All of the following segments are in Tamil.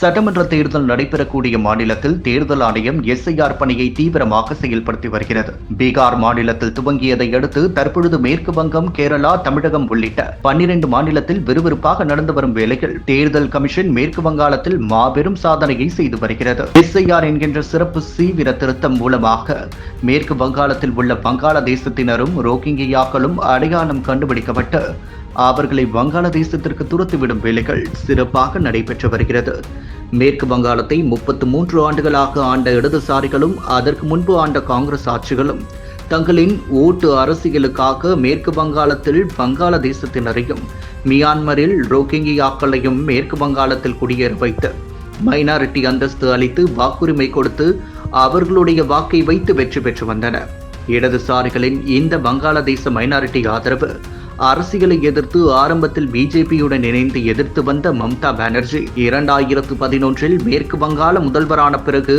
சட்டமன்ற தேர்தல் நடைபெறக்கூடிய மாநிலத்தில் தேர்தல் ஆணையம் எஸ்ஐஆர் பணியை தீவிரமாக செயல்படுத்தி வருகிறது. பீகார் மாநிலத்தில் துவங்கியதை அடுத்து தற்பொழுது மேற்கு வங்கம் கேரளா தமிழகம் உள்ளிட்ட பன்னிரண்டு மாநிலத்தில் விறுவிறுப்பாக நடந்து வரும் வேளையில் தேர்தல் கமிஷன் மேற்கு வங்காளத்தில் மாபெரும் சாதனையை செய்து வருகிறது. எஸ்ஐஆர் என்கின்ற சிறப்பு சீவிர திருத்தம் மூலமாக மேற்கு வங்காளத்தில் உள்ள வங்காளதேசத்தினரும் ரோஹிங்கியாக்களும் அடையாளம் கண்டுபிடிக்கப்பட்டு அவர்களை வங்காளதேசத்திற்கு துரத்துவிடும் வேலைகள் சிறப்பாக நடைபெற்று வருகிறது. மேற்கு வங்காளத்தை முப்பத்து மூன்று ஆண்டுகளாக ஆண்ட இடதுசாரிகளும் அதற்கு முன்பு ஆண்ட காங்கிரஸ் ஆட்சிகளும் தங்களின் ஓட்டு அரசியலுக்காக மேற்கு வங்காளத்தில் வங்காளதேசத்தினரையும் மியான்மரில் ரோஹிங்கியாக்களையும் மேற்கு வங்காளத்தில் குடியேற வைத்து மைனாரிட்டி அந்தஸ்து அளித்து வாக்குரிமை கொடுத்து அவர்களுடைய வாக்கை வைத்து வெற்றி பெற்று வந்தனர். இடதுசாரிகளின் இந்த வங்காளதேச மைனாரிட்டி ஆதரவு அரசியலை எதிர்த்து ஆரம்பத்தில் பிஜேபியுடன் இணைந்து எதிர்த்து வந்த மம்தா பானர்ஜி இரண்டாயிரத்து பதினொன்றில் மேற்கு வங்காள முதல்வரான பிறகு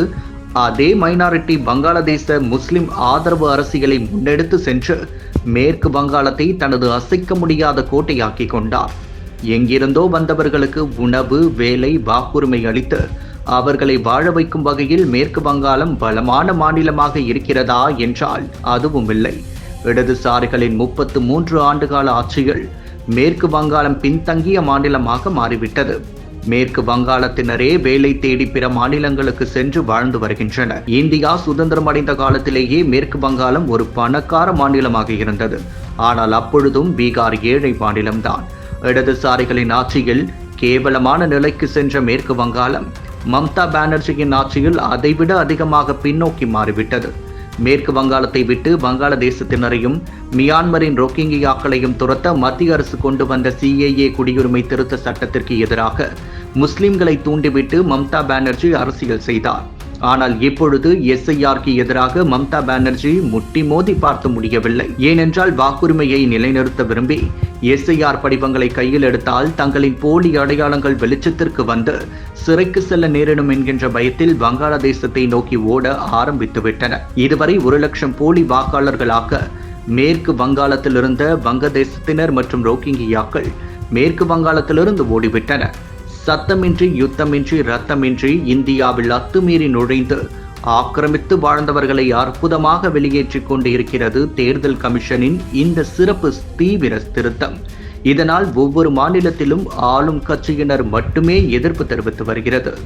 அதே மைனாரிட்டி வங்காளதேச முஸ்லிம் ஆதரவு அரசியலை முன்னெடுத்து சென்று மேற்கு வங்காளத்தை தனது அசைக்க முடியாத கோட்டையாக்கி கொண்டார். எங்கிருந்தோ வந்தவர்களுக்கு உணவு வேலை வாக்குரிமை அளித்து அவர்களை வாழ வைக்கும் வகையில் மேற்கு வங்காளம் பலமான மாநிலமாக இருக்கிறதா என்றால் அதுவும் இல்லை இடதுசாரிகளின் முப்பத்து மூன்று ஆண்டுகால ஆட்சிகள் மேற்கு வங்காளம் பின்தங்கிய மாநிலமாக மாறிவிட்டது. மேற்கு வங்காளத்தினரே வேலை தேடி பிற மாநிலங்களுக்கு சென்று வாழ்ந்து வருகின்றனர் இந்தியா சுதந்திரம் அடைந்த காலத்திலேயே மேற்கு வங்காளம் ஒரு பணக்கார மாநிலமாக இருந்தது. ஆனால் அப்பொழுதும் பீகார் ஏழை மாநிலம்தான். இடதுசாரிகளின் ஆட்சியில் கேவலமான நிலைக்கு சென்ற மேற்கு வங்காளம் மம்தா பானர்ஜியின் ஆட்சியில் அதைவிட அதிகமாக பின்னோக்கி மாறிவிட்டது. மேற்கு வங்காளத்தை விட்டு வங்காளதேசத்தினரையும் மியான்மரின் ரோக்கிங்கியாக்களையும் துரத்த மத்திய அரசு கொண்டு வந்த சிஏஏ குடியுரிமை திருத்த சட்டத்திற்கு எதிராக முஸ்லிம்களை தூண்டிவிட்டு மம்தா பானர்ஜி அரசியல் செய்தார். ஆனால் இப்பொழுது எஸ்ஐஆர்க்கு எதிராக மம்தா பானர்ஜி முட்டி மோதி பார்த்து முடியவில்லை. ஏனென்றால் வாக்குரிமையை நிலைநிறுத்த விரும்பி எஸ்ஐஆர் படிவங்களை கையில் எடுத்தால் தங்களின் போலி அடையாளங்கள் வெளிச்சத்திற்கு வந்து சிறைக்கு செல்ல நேரிடும் என்கின்ற பயத்தில் வங்காளதேசத்தை நோக்கி ஓட ஆரம்பித்துவிட்டன. இதுவரை ஒரு லட்சம் போலி வாக்காளர்களாக மேற்கு வங்காளத்திலிருந்த வங்கதேசத்தினர் மற்றும் ரோகிங்கியாக்கள் மேற்கு வங்காளத்திலிருந்து ஓடிவிட்டனர். சத்தமின்றி யுத்தமின்றி ரத்தமின்றி இந்தியாவில் அத்துமீறி நுழைந்து ஆக்கிரமித்து வாழ்ந்தவர்களை அற்புதமாக வெளியேற்றிக் கொண்டு இருக்கிறது தேர்தல் கமிஷனின் இந்த சிறப்பு தீவிர திருத்தம். இதனால் ஒவ்வொரு மாநிலத்திலும் ஆளும் கட்சியினர் மட்டுமே எதிர்ப்பு தெரிவித்து வருகிறது.